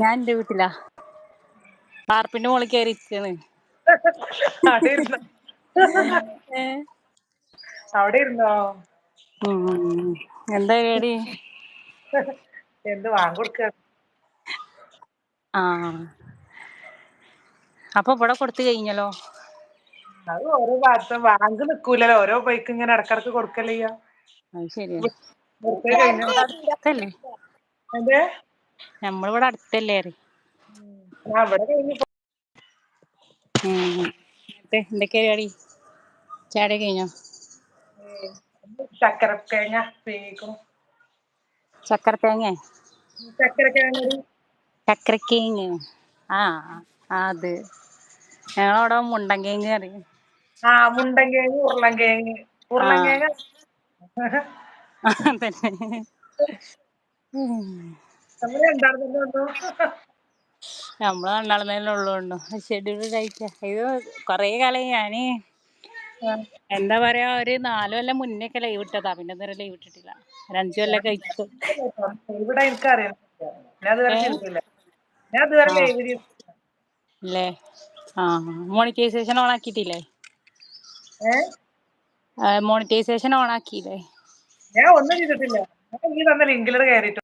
ഞാൻ എന്റെ വീട്ടിലാ. വാർപ്പിന്റെ മുകളിൽ കയറി ഇരിക്കാണ്. അവിടെ ഇരുന്നോ. എന്താ പരിപാടി? എന്ത് വാങ്ങിക്കൊടുക്ക ആ. അപ്പൊ ഇവിടെ കൊടുത്തു കഴിഞ്ഞല്ലോ? അത് ഓരോ ഭാഗത്ത് വാങ്ക് നിക്കൂലല്ലോ. ഓരോ ബൈക്ക് ഇങ്ങനെ ഇടക്കിടക്ക് കൊടുക്കല്ലേ ശരിയാ. നമ്മളിവിടെ അടുത്തല്ലേ എന്തൊക്കെയാ പരിപാടി? ചാടി കഴിഞ്ഞോ? ചക്കര തേങ്ങ വേഗം ചക്കര തേങ്ങ ചക്കര തേങ്ങ ചക്കരക്കേങ്ങ്? ആ അത്. ഞങ്ങളവിടെ മുണ്ടൻകേങ്ങ് അറിയാം ആ മുണ്ടൻ കേങ്ങ് ഉരുളൻ കേങ്ങ് ഉരുളൻ തന്നെ ഉം. നമ്മൾ രണ്ടാളും തന്നെ ഉള്ളൂ ഷെഡ്യൂൾ കഴിച്ച ഇത് കൊറേ കാലായി ഞാൻ എന്താ പറയാ ഒരു നാല് കൊല്ലം മുന്നേ ഒക്കെ ലൈവ് ഇട്ടതാ. പിന്നെ ഇതുവരെ ലൈവ് ഇട്ടിട്ടില്ല. ഒരു അഞ്ചു കൊല്ലം കഴിച്ചു. ഇവിടെ എനിക്കറിയാം ഇല്ലേ? ആ മോണിറ്റൈസേഷൻ ഓൺ ആക്കിയിട്ടില്ലേ? മോണിറ്റൈസേഷൻ ഓൺ ആക്കിയില്ലേ? ഞാൻ ഒന്നും ചെയ്തിട്ടില്ല. ഈ തന്ന ലിങ്കിലൂടെ കയറിയിട്ടു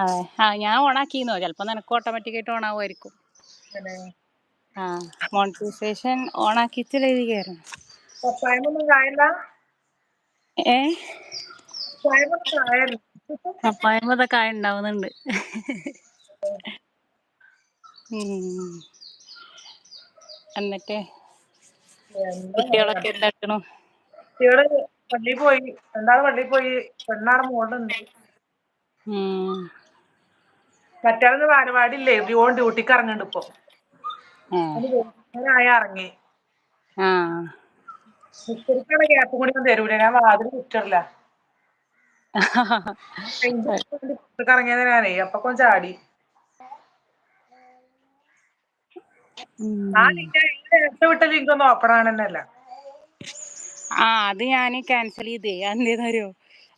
അതെ. ആ ഞാൻ ഓൺ ആക്കിന്നോ ചിലപ്പോ നിനക്ക് ഓട്ടോമാറ്റിക് ആയിട്ട് ഓൺ ആവുമായിരിക്കും ആ മോണിറ്റൈസേഷൻ ഓൺ ആക്കിയിട്ട് ലൈവ് കയറണം ഏ? ഇതൊക്കെ ആയി ഉണ്ടാവുന്നുണ്ട്. എന്നിട്ട് കുട്ടികളൊക്കെ എന്താക്കണു? കുട്ടികൾ പള്ളിയിൽ പോയി. രണ്ടാൾ പള്ളിയിൽ പോയി. പെണ്ണാറ് മോളുണ്ട്. ബാലവാടി ഇല്ലേ ഓൻ ഡ്യൂട്ടിക്ക് ഇറങ്ങുന്നുണ്ട് ഇപ്പൊ. ഞാനായ ഇറങ്ങി. നിസ്കരിക്കാനുള്ള ഗ്യാപ്പ് കൂടി ഒന്നും തരൂല. ഞാൻ വാതിൽ കുറ്റിടല ഇറങ്ങിയത് ഞാനേ അപ്പൊ ചാടി. ആ ഉം. ലിങ്ക് നേരത്തെ വിട്ട ലിങ്ക് ഒന്നും ഓപ്പൺ ആവണന്നല്ല ആ അത് ഞാൻ ക്യാൻസൽ ചെയ്തേ. അതെന്താന്നറിയോ?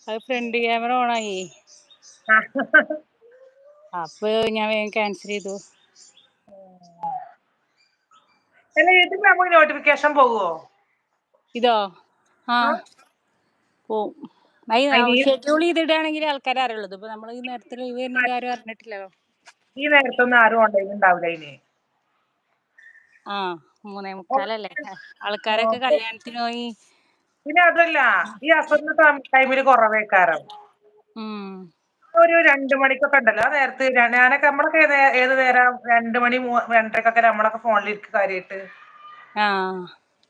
അത് ഫ്രണ്ട് ക്യാമറ ഓണായി അപ്പൊ ഞാൻ വേഗം ക്യാൻസൽ ചെയ്തു. അല്ല ഇതിപ്പോ നമുക്ക് നോട്ടിഫിക്കേഷൻ പോകുവോ? ഇതോ? ആ. പോവും ആൾക്കാർ ഈ- ഷെഡ്യൂൾ ചെയ്തിടാണെങ്കിൽ ആൾക്കാരെ അറിയുള്ളൂ. ഇപ്പൊ നമ്മൾ ഈ നേരത്തെ ലീവ് വരുന്നത് ആരും അറിഞ്ഞിട്ടില്ലല്ലോ. ഈ നേരത്തൊന്നും ആരും ഓൺലൈൻ ഉണ്ടാവില്ല ആ മൂന്നേ മുക്കാലല്ലേ. ആൾക്കാരൊക്കെ കല്യാണത്തിന് പോയി. പിന്നെ അതല്ല ഈ അസുഖ ടൈമിൽ കുറവേക്കാരം. ഒരു രണ്ടു മണിക്കൊക്കെ ഉണ്ടല്ലോ നേരത്തെ ഞാനൊക്കെ നമ്മളൊക്കെ ഏത് ഏത് നേരം രണ്ടു മണി രണ്ടരക്കൊക്കെ നമ്മളൊക്കെ ഫോണിലിരിക്കും കാര്യമായിട്ട് ആ.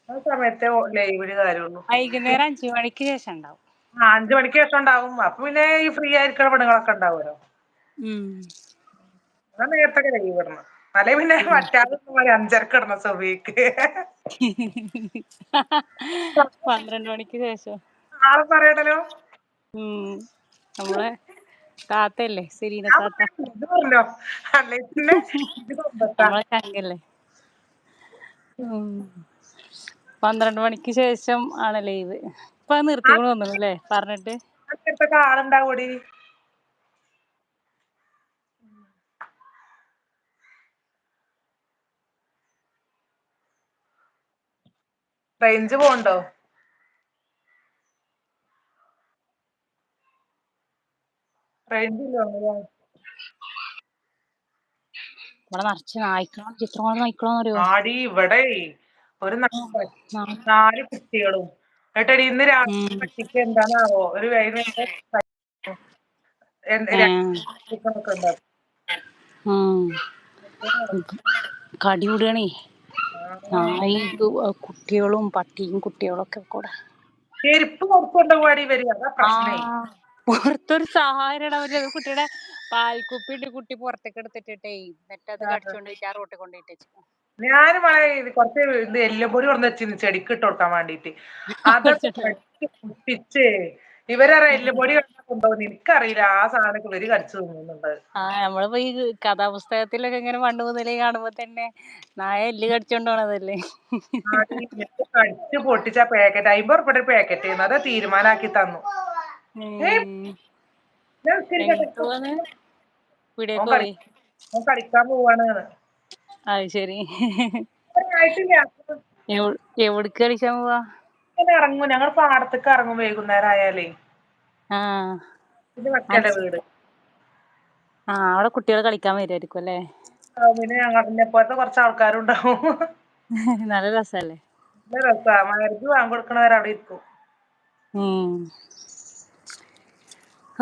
ആ സമയത്തെ ലൈവിൽ കാര്യമുള്ളൂ വൈകുന്നേരം അഞ്ചു മണിക്ക് ശേഷം ഉണ്ടാവും. ആ അഞ്ചു മണിക്ക് ശേഷം ഉണ്ടാവും. അപ്പൊ പിന്നെ ഈ ഫ്രീ ആയിരിക്കണ പെണ്ണുങ്ങളൊക്കെ ഉണ്ടാവുമല്ലോ. അതാ നേരത്തെ ലൈവ് ഇടണം. അല്ലെ പിന്നെ മറ്റാൾ അഞ്ചരക്ക് ഇടണം സുബിക്ക് പന്ത്രണ്ട് മണിക്ക് ശേഷം. ആളെ പറയണല്ലോ. നമ്മളെ താത്തല്ലേ സെലീന താത്ത ചങ്കല്ലേ പന്ത്രണ്ട് മണിക്ക് ശേഷം ആണ് ലൈവ്. ഇപ്പൊ നിർത്തിക്കൊണ്ട് വന്നു അല്ലേ പറഞ്ഞിട്ട്? ആളുണ്ടാവൂടി റേഞ്ച് പോണ്ടോ റേഞ്ച് ഇല്ല ഇവിടെ നിറച്ച് നായ്ക്കളാന്ന് അറിയോ ആടി ഇവിടെ. ഒരു നാല് കുട്ടികളും. ഏട്ടടി ഇന്ന് രാത്രി പട്ടിക്ക് എന്താണാവോ? ഒരു കടി കൂടാണേ. നായി കുട്ടികളും പട്ടിയും കുട്ടികളും ഒക്കെ കൂടെ. ചെരുപ്പ് കൊടുക്കൊണ്ട് പാടി വരിക. അതാ പ്രശ്നേ. ആ പുറത്തൊരു സഹായടാ ഒരു കുട്ടിയുടെ പാൽക്കുപ്പിണ്ട് കുട്ടി പുറത്തേക്ക് എടുത്തിട്ടിട്ടേ. എന്നിട്ട് അത്. കടിച്ചോണ്ട് പോയിട്ട് ആ റോട്ടിൽ കൊണ്ടുപോയിട്ട് ഞാൻ കുറച്ച് ഇത് എല്ലുപൊടി കൊണ്ടു വെച്ചിരുന്നു ചെടിക്ക് ഇട്ട് കൊടുക്കാൻ വേണ്ടിട്ട്. അതൊക്കെ പൊട്ടിച്ചേ ഇവരറ എല്ലുപൊടി കൊണ്ടുപോകുന്നു എനിക്കറിയില്ല. ആ സാധനമൊക്കെ ഇവർ കടിച്ചു ആ നമ്മളിപ്പോ ഈ കഥാപുസ്തകത്തിലൊക്കെ ഇങ്ങനെ പണ്ട് മുതലേ കാണുമ്പോ തന്നെ നായ എല്ല് കടിച്ചോണ്ട് പോണതല്ലേ? കടിച്ച് പൊട്ടിച്ച പാക്കറ്റ് അമ്പത് ഉറുപ്പിയുടെ പാക്കറ്റ് അത് തീരുമാനാക്കി തന്നു. കളിക്കാൻ. അത് ശരി. എവിടേക്ക് കളിക്കാൻ പോവാ? ഇറങ്ങും ഞങ്ങൾ പാടത്തേക്ക് ഇറങ്ങും വൈകുന്നേരം ആയാലേ. ഇത് വക്കലെ വീട്. ആ അവിടെ കുട്ടികൾ കളിക്കാൻ വരുമായിരിക്കും അല്ലേ? പിന്നെ ഞങ്ങളെ പോലത്തെ കുറച്ച് ആൾക്കാരുണ്ടാവും നല്ല രസല്ലേ? നല്ല രസാ മരുന്ന് വാങ്ങി കൊടുക്കണവരവിടെ ഇരിക്കും.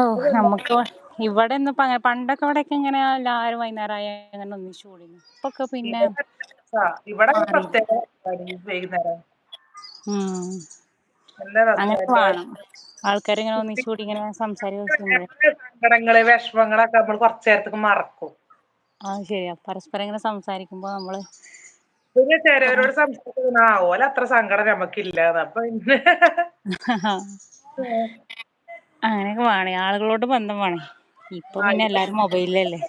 ഉം നമുക്ക് ഇവിടെ ഇന്ന് ഇപ്പ അങ്ങനെ പണ്ടൊക്കെ ഇവിടെക്കെ ഇങ്ങനെ എല്ലാരും വൈകുന്നേരം ആയ അങ്ങനെ ഒന്നിച്ച് കൂടിന്നു. ഇപ്പൊക്കെ പിന്നെ ഇവിടെ വൈകുന്നേരം. വേണം. ഇങ്ങനെ ഒന്നിച്ച് കൂടി ഇങ്ങനെ വിഷമങ്ങളൊക്കെ നമ്മൾ കൊറച്ച് നേരത്തേക്ക് മറക്കും. അത് ശരിയാ പരസ്പരം ഇങ്ങനെ സംസാരിക്കുമ്പോ നമ്മൾ പിന്നെ ചെലവരോട് ഓൽ അത്ര സങ്കടം നമുക്കില്ല അപ്പൊ അങ്ങനെയൊക്കെ വേണേ ആളുകളോട് ബന്ധം വേണേ. ഇപ്പൊ പിന്നെ ഇവിടെ എല്ലാരും മൊബൈലിലല്ലേ.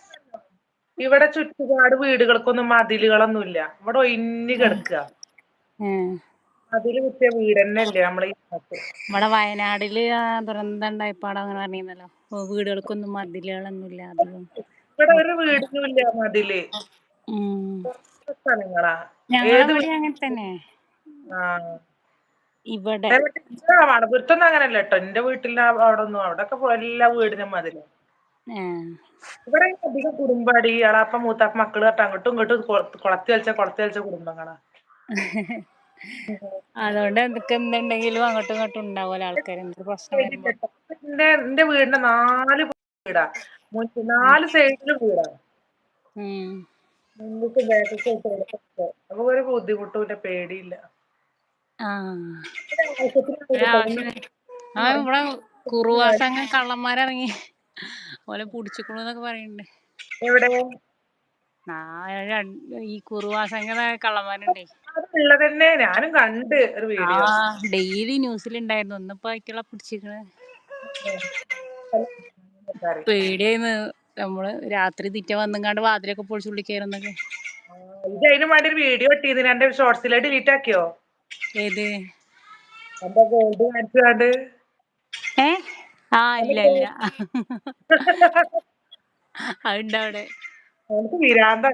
ഇവിടെ ചുറ്റുപാട് വീടുകൾക്കൊന്നും മതിലുകളൊന്നും ഇല്ല. ഇവിടെ ഒഴിഞ്ഞ് കിടക്കുക മതിൽ കെട്ടിയ വീടന്നെ നമ്മളെ ഈ ഭാഗത്ത്. ഇവിടെ വയനാടിൽ ദുരന്തം ഉണ്ടായപ്പാട് അങ്ങനെ പറഞ്ഞിരുന്നല്ലോ. വീടുകൾക്കൊന്നും മതിലുകളൊന്നുംല്ല അധികം ഇവിടെ ഒരു വീടിനും ഇല്ല മതിൽ. സ്ഥലങ്ങളാ ഞങ്ങളവിടേം അങ്ങനെ തന്നെ ആഹ് മണപുരത്തൊന്നും അങ്ങനല്ല കേട്ടോ. എന്റെ വീട്ടിൽ അവിടൊന്നും അവിടൊക്കെ എല്ലാ വീടിനും മതിൽ ഇവിടെ അധികം കുടുംബാടി. എളാപ്പ മൂത്താപ്പ മക്കൾ കേട്ടോ അങ്ങോട്ടും ഇങ്ങോട്ടും കൊളത്തി കളിച്ചാ കൊളത്തി കളിച്ച കുടുംബങ്ങളാ. അതുകൊണ്ട് എന്തൊക്കെ എന്തുണ്ടെങ്കിലും അങ്ങോട്ടും ഇങ്ങോട്ടും ഉണ്ടാവുമല്ലോ ആൾക്കാര് എന്ത് പ്രശ്നം എന്റെ എന്റെ വീടിന്റെ നാല് വീടാ. നാല് സൈഡിലും വീടാ. മുന്ന്ക്കും ബേക്ക്ക്കും അപ്പൊ ഒരു ബുദ്ധിമുട്ടും പേടിയില്ല. ആഹ് ഇവിടെ കുറുവാ സങ്ങ കള്ളന്മാരെറങ്ങി ഓലെ പുടിച്ചിക്കണു എന്നൊക്കെ പറയണ്ട്. എവിടെ? ഈ കുറുവാസങ്ങനെ കള്ളന്മാരുണ്ടേ. ഉള്ളതന്നെ ഞാനും കണ്ട് ഡെയിലി ന്യൂസിലുണ്ടായിരുന്നു ഒന്നിപ്പോ അയിറ്റളെ പിടിച്ചിക്കണ്. പേടിയായിരുന്നു നമ്മൾ രാത്രി തിറ്റ വന്നങ്ങാണ്ട് വാതിലൊക്കെ പൊളിച്ച് ഇത് അയിനും വേണ്ടി ഒരു വീഡിയോ ഇട്ടിരുന്നു അന്റെ ഷോർട്സിൽ ഡിലീറ്റ് ആക്കിയോ? ഏത്? അന്റെ ഗോൾഡ് കാണിച്ചാണ്ട്. ഏഹ് ആഹ് ഇല്ല ഇല്ല. അതുണ്ടവിടെ.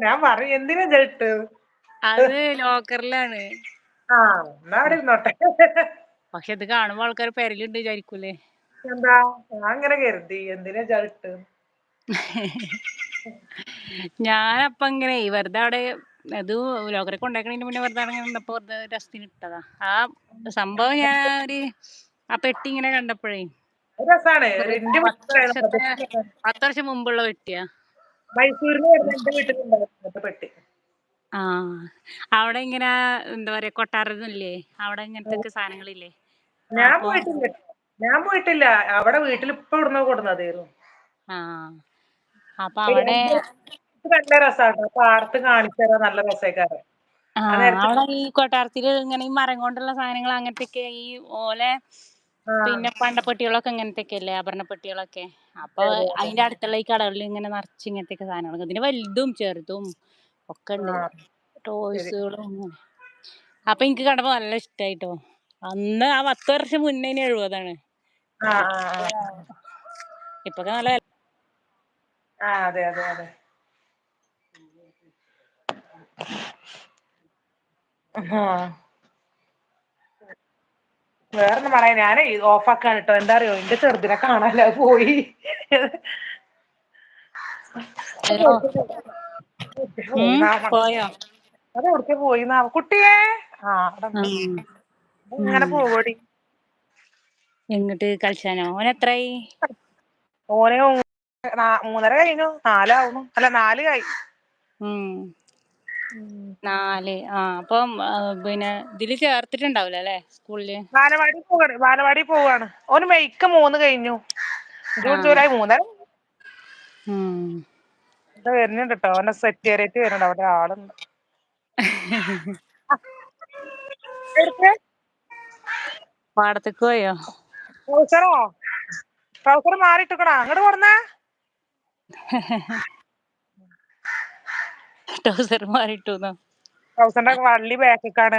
ഞാൻ പറയും എന്തിനാ ജെട്ട് അത് ലോക്കറിലാണ്. ആഹ് എന്നാ അവിടെ ഇരുന്നോട്ടെ. പക്ഷെ ഇത് കാണുമ്പോ ആൾക്കാര് പെരലുണ്ട് വിചാരിക്കൂലേ. എന്താ ഞാൻ ഇങ്ങനെ കരുതി എന്തിനാ ജെട്ട് ഞാൻ. ഞാനപ്പ ഇങ്ങനെ വെറുതെ അവിടെ അത് ലോക്കറി കൊണ്ടേക്കണതിന് മുന്നേ വെറുതെ അവിടെ നിന്നപ്പോ വെറുതെ രസത്തിന് ഇട്ടതാ. ആ സംഭവം ഞാൻ ഒരു ആ പെട്ടി ഇങ്ങനെ കണ്ടപ്പോഴേ പത്ത് വർഷം മുമ്പുള്ള പെട്ടിയാ. ആ അവിടെ ഇങ്ങനെ എന്താ പറയാ കൊട്ടാരത്തില്ലേ അവിടെ ഇങ്ങനത്തെ സാധനങ്ങളില്ലേ? ഞാൻ പോയിട്ടില്ല. ഞാൻ പോയിട്ടില്ല. അവിടെ വീട്ടിൽ ഇപ്പൊ ഇവിടുന്ന് കൊടുന്നതായിരുന്നു ആ അപ്പൊ അവിടെ നല്ല രസാട്ടോ പാടത്ത് കാണിച്ചു തരാൻ നല്ല രസേക്കാരം. ആ ആഹ് നേരത്ത് അവിടെ ഈ കൊട്ടാരത്തിൽ ഇങ്ങനെ ഈ മരം കൊണ്ടുള്ള സാധനങ്ങൾ അങ്ങനത്തൊക്കെ ഈ ഓലെ പിന്നെ പണ്ടപ്പെട്ടികളൊക്കെ ഇങ്ങനത്തെയൊക്കെയല്ലേ ആഭരണപ്പെട്ടികളൊക്കെ അപ്പൊ ആഭരണ പെട്ടികളൊക്കെ അപ്പൊ അതിന്റെ അടുത്തുള്ള ഈ കടകളിൽ ഇങ്ങനെ നിറച്ച് ഇങ്ങനത്തെയൊക്കെ സാധനങ്ങൾ ഇതിന് വലുതും ചെറുതും ഒക്കെ ഉണ്ട്. ടോയ്സുകളും അപ്പൊ എനിക്ക് കണ്ടപ്പോ നല്ല ഇഷ്ടായിട്ടോ. അന്ന് ആ പത്ത് വർഷം മുന്നേന് എഴുപതാണ്. ആഹ് ആഹ് ആഹ് ഇപ്പൊക്കെ നല്ല അതെ അതെ അതെ. ആഹ്. വേറൊന്നും പറയാ ഞാനേ ഓഫ് ആക്കാണ് ട്ടോ. എന്താ അറിയോ? എന്റെ ചെറുതിനെ കാണാല്ലോ? അത് പോയി. ഹലോ. ഉം. പോയോ? അത് എവിടേക്കോ പോയിന്നാവോ കുട്ടിയേ? ആഹ് അവിടെണ്ട് ആഹ് ഇങ്ങനെ ഉം. പോവോടി. എങ്ങിട്ട് കളിച്ചാനോ? ഓന് എത്രായി? ഓന് മൂന്നര കഴിഞ്ഞു. നാലാവുന്നു. അല്ല നാല് ആയി. ഉം. നാല്. ആ അപ്പം പിന്നെ ഇതിൽ ചേർത്തിട്ടുണ്ടാവില്ല അല്ലെ സ്കൂളിൽ? ബാലവാടി പോവാണ്. ബാലവാടി പോവാണ്. ഓന് മെയ്ക്ക് മൂന്ന് കഴിഞ്ഞു. ജൂൺ ജൂലൈ മൂന്ന് ഉം ഇതാ വരുന്നുണ്ട് ട്ടോ അവനെ സെക്രട്ടേറിയറ്റ് വരുന്നുണ്ട്. അവിടെ ആളുണ്ട്. പാടത്തേക്ക് പോയോ? ട്രൗസറോ ട്രൗസർ മാറിയിട്ടെക്കണോ അങ്ങോട്ട് കൊണ്ടുവന്നേ ട്രൗസർ മാറിട്ടു ട്രൗസറിന്റെ വള്ളി ബാക്കിക്കാണ്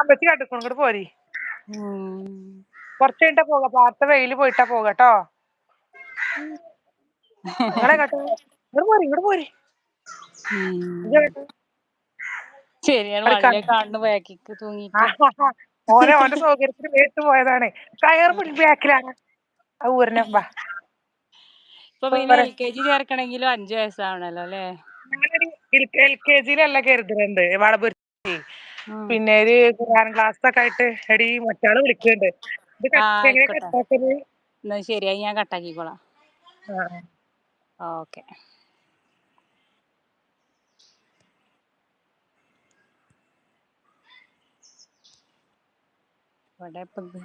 ഉമ്മച്ചി കണ്ട്ക്ക്ണു. പോരി. കൊറച്ച് കഴിഞ്ഞിട്ടാ പോക. പാറത്തെ വെയിൽ പോയിട്ടാ പോകട്ടോ ഇങ്ങോട്ട് പോരി ഇങ്ങോട്ട് ശരിയാണ്? കാണുന്നു ബാക്കിക്ക് തൂങ്ങിട്ട് ഓനെ ഓന്റെ സൗകര്യത്തിന് വേട്ട് പോയതാണ്. കയർ ബാക്കിലാണ് ആ വാ. ഇപ്പൊ പിന്നെ എൽ കെ ജി ചേർക്കണെങ്കിലും അഞ്ചു വയസ്സാവണല്ലോ അല്ലേ? ഞാനൊരു എൽ കെ ജിയിലല്ല കരുതുന്നുണ്ട്. വളപുരത്തി. പിന്നെ ഒരു ഖുർആൻ ക്ലാസ് ഒക്കെ ആയിട്ട് എടി മറ്റാൾ വിളിക്കുന്നുണ്ട്. ഇത് കട്ട് എങ്ങനെ ആയിക്കോട്ടെ. കട്ടാക്കൽ എന്നാ ശരിയായി ഞാൻ കട്ടാക്കിക്കോളാം ആ. ഓക്കെ. ഇവിടെ ഇപ്പൊ ഇത്